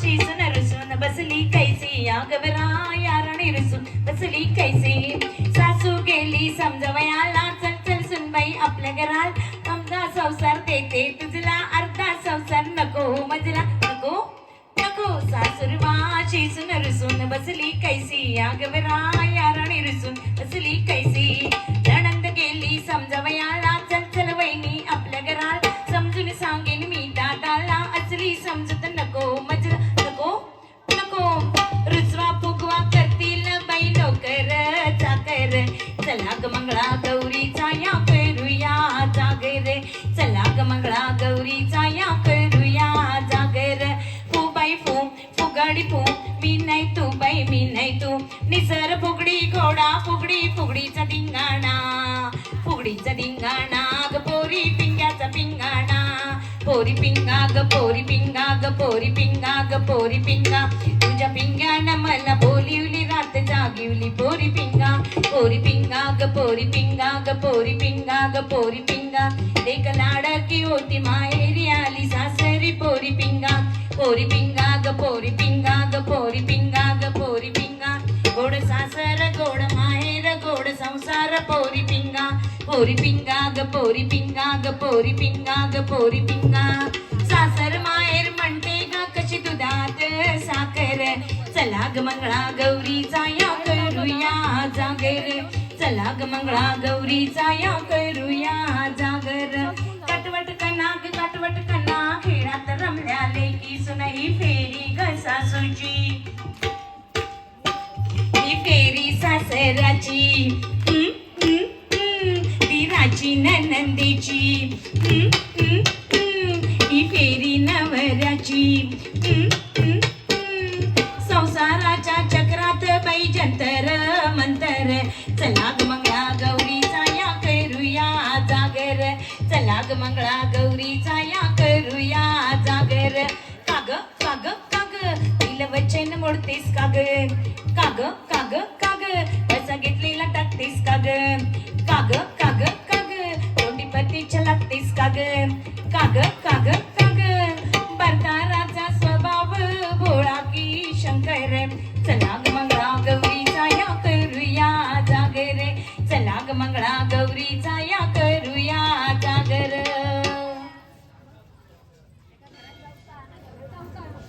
शिसून रुसून बसली कैसी? या गबरा याराणी रुसून बसली कैसी? सासू गेली समजवयाला चल चल सुनबाई आपल्या घरात. आमचा संसार देते तुझला अर्धा संसार नको मजला. नको नको सासूरवा शिसून रुसून बसली कैसी? या गबरा याराणी रुसून चला ग मंगळा गौरीचा या करूया जागर चला ग मंगळा गौरीचा या करूया जागर फू बाई फू फुगडी फू मी नाही तू बाई मी नाही तू. निसर फुगडी घोडा फुगडी फुगडीचा धिंगाणा. फुगडीचा धिंगाणा ग पोरी पिंग्याचा पिंगाणा. पोरी पिंगा ग पोरी पिंगा ग पोरी पिंगा ग पोरी पिंगा. तुझ्या पिंग्यानं मला बोलिवली रात जागिवली. पोरी पोरी पिंगा ग पोरी पिंगा ग पोरी पिंगा लेक लाडाकी होती माहेरी आली सासरी पोरी पिंगा पोरी पिंगा ग पोरी पिंगा ग पोरी पिंगा ग पोरी पिंगा गोड सासर गोड माहेर गोड संसार पोरी पिंगा पोरी पिंगा ग पोरी पिंगा ग पोरी पिंगा ग पोरी पिंगा सासर माहेर म्हणते ग कशी दुधात साखर? चला ग मंगळा गौरीचा या करूया जागर. चला ग मंगळा गौरीचा या करूया जागर. कटवट कनाग ग कटवट कना खेळात रमल्या लेकी सुनही फेरी ग सासूची. ही फेरी सासराची दिराची ननंदीची. ही फेरी नवऱ्याची. संसाराच्या चक्रात बाई जंतर मंतर चला ग मंगळा गौरीचा या करूया जागर चला ग मंगळा गौरीचा या करूया जागर काग काग काग तिल वचन मोडतेस काग. काग काग काग पैसा घेतलेला टाकतेस काग. काग काग काग तोंडी पतीच्या लागतेस काग. काग ಮಂಗಳಾಗ